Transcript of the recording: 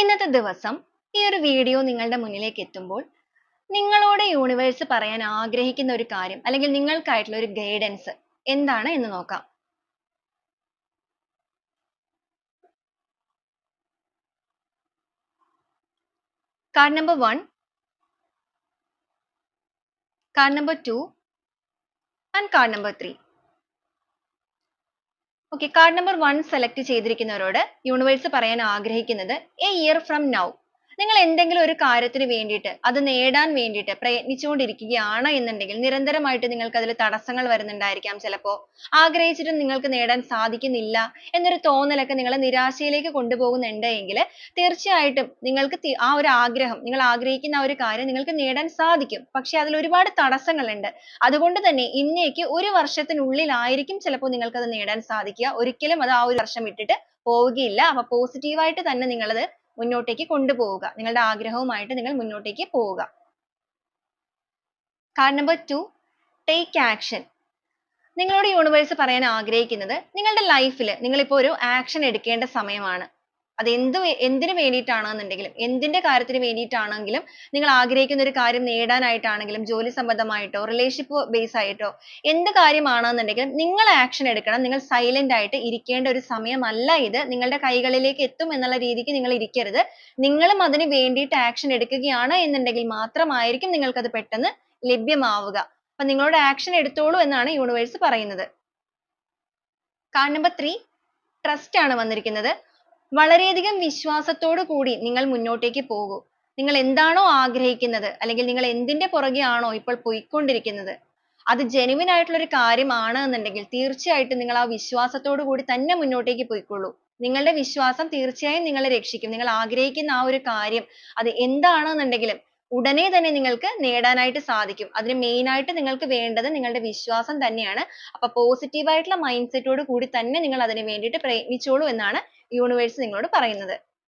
ഇന്നത്തെ ദിവസം ഈ ഒരു വീഡിയോ നിങ്ങളുടെ മുന്നിലേക്ക് എത്തുമ്പോൾ നിങ്ങളോട് യൂണിവേഴ്സ് പറയാൻ ആഗ്രഹിക്കുന്ന ഒരു കാര്യം അല്ലെങ്കിൽ നിങ്ങൾക്കായിട്ടുള്ള ഒരു ഗൈഡൻസ് എന്താണ് എന്ന് നോക്കാം. Card number one card number two and card number three okay card number one select ചെയ്തിരിക്കുന്നവരോട് universe പറയാൻ ആഗ്രഹിക്കുന്നത് എ ഇയർ ഫ്രം നൗ നിങ്ങൾ എന്തെങ്കിലും ഒരു കാര്യത്തിന് വേണ്ടിയിട്ട് അത് നേടാൻ വേണ്ടിയിട്ട് പ്രയത്നിച്ചുകൊണ്ടിരിക്കുകയാണ് എന്നുണ്ടെങ്കിൽ നിരന്തരമായിട്ട് നിങ്ങൾക്ക് അതിൽ തടസ്സങ്ങൾ വരുന്നുണ്ടായിരിക്കാം ചിലപ്പോൾ ആഗ്രഹിച്ചിട്ടും നിങ്ങൾക്ക് നേടാൻ സാധിക്കുന്നില്ല എന്നൊരു തോന്നലൊക്കെ നിങ്ങളെ നിരാശയിലേക്ക് കൊണ്ടുപോകുന്നുണ്ട് എങ്കിൽ തീർച്ചയായിട്ടും നിങ്ങൾക്ക് ആ ഒരു ആഗ്രഹം നിങ്ങൾ ആഗ്രഹിക്കുന്ന ആ ഒരു കാര്യം നിങ്ങൾക്ക് നേടാൻ സാധിക്കും. പക്ഷേ അതിൽ ഒരുപാട് തടസ്സങ്ങളുണ്ട്. അതുകൊണ്ട് തന്നെ ഇന്നേക്ക് ഒരു വർഷത്തിനുള്ളിലായിരിക്കും ചിലപ്പോൾ നിങ്ങൾക്ക് അത് നേടാൻ സാധിക്കുക. ഒരിക്കലും അത് ആ ഒരു വർഷം വിട്ടിട്ട് പോവുകയില്ല. അപ്പൊ പോസിറ്റീവ് ആയിട്ട് തന്നെ നിങ്ങളത് മുന്നോട്ടേക്ക് കൊണ്ടുപോവുക. നിങ്ങളുടെ ആഗ്രഹവുമായിട്ട് നിങ്ങൾ മുന്നോട്ടേക്ക് പോവുക. Card number two take action നിങ്ങളോട് യൂണിവേഴ്സ് പറയാൻ ആഗ്രഹിക്കുന്നത് നിങ്ങളുടെ ലൈഫിൽ നിങ്ങളിപ്പോൾ ഒരു ആക്ഷൻ എടുക്കേണ്ട സമയമാണ്. അത് എന്ത് എന്തിനു വേണ്ടിയിട്ടാണെന്നുണ്ടെങ്കിലും എന്തിന്റെ കാര്യത്തിന് വേണ്ടിയിട്ടാണെങ്കിലും നിങ്ങൾ ആഗ്രഹിക്കുന്ന ഒരു കാര്യം നേടാനായിട്ടാണെങ്കിലും ജോലി സംബന്ധമായിട്ടോ റിലേഷൻഷിപ്പ് ബേസ് ആയിട്ടോ എന്ത് കാര്യമാണെന്നുണ്ടെങ്കിലും നിങ്ങൾ ആക്ഷൻ എടുക്കണം. നിങ്ങൾ സൈലന്റ് ആയിട്ട് ഇരിക്കേണ്ട ഒരു സമയമല്ല ഇത്. നിങ്ങളുടെ കൈകളിലേക്ക് എത്തും എന്നുള്ള രീതിക്ക് നിങ്ങൾ ഇരിക്കരുത്. നിങ്ങളും അതിന് വേണ്ടിയിട്ട് ആക്ഷൻ എടുക്കുകയാണ് എന്നുണ്ടെങ്കിൽ മാത്രമായിരിക്കും നിങ്ങൾക്ക് അത് പെട്ടെന്ന് ലഭ്യമാവുക. അപ്പൊ നിങ്ങളോട് ആക്ഷൻ എടുത്തോളൂ എന്നാണ് യൂണിവേഴ്സ് പറയുന്നത്. കാർഡ് നമ്പർ ത്രീ ട്രസ്റ്റ് ആണ് വന്നിരിക്കുന്നത്. വളരെയധികം വിശ്വാസത്തോടു കൂടി നിങ്ങൾ മുന്നോട്ടേക്ക് പോകൂ. നിങ്ങൾ എന്താണോ ആഗ്രഹിക്കുന്നത് അല്ലെങ്കിൽ നിങ്ങൾ എന്തിന്റെ പുറകെ ആണോ ഇപ്പോൾ പോയിക്കൊണ്ടിരിക്കുന്നത് അത് genuine ആയിട്ടുള്ള ഒരു കാര്യമാണ് എന്നുണ്ടെങ്കിൽ തീർച്ചയായിട്ടും നിങ്ങൾ ആ വിശ്വാസത്തോടു കൂടി തന്നെ മുന്നോട്ടേക്ക് പോയിക്കോളൂ നിങ്ങളുടെ വിശ്വാസം തീർച്ചയായും നിങ്ങളെ രക്ഷിക്കും. നിങ്ങൾ ആഗ്രഹിക്കുന്ന ആ ഒരു കാര്യം അത് എന്താണെന്നുണ്ടെങ്കിലും ഉടനെ തന്നെ നിങ്ങൾക്ക് നേടാനായിട്ട് സാധിക്കും. അതിന് main ആയിട്ട് നിങ്ങൾക്ക് വേണ്ടത് നിങ്ങളുടെ വിശ്വാസം തന്നെയാണ്. അപ്പോൾ പോസിറ്റീവ് ആയിട്ടുള്ള മൈൻഡ് സെറ്റോട് കൂടി തന്നെ നിങ്ങൾ അതിന് വേണ്ടിയിട്ട് പ്രയത്നിച്ചോളൂ എന്നാണ് യൂണിവേഴ്സ് നിങ്ങളോട് പറയുന്നത്.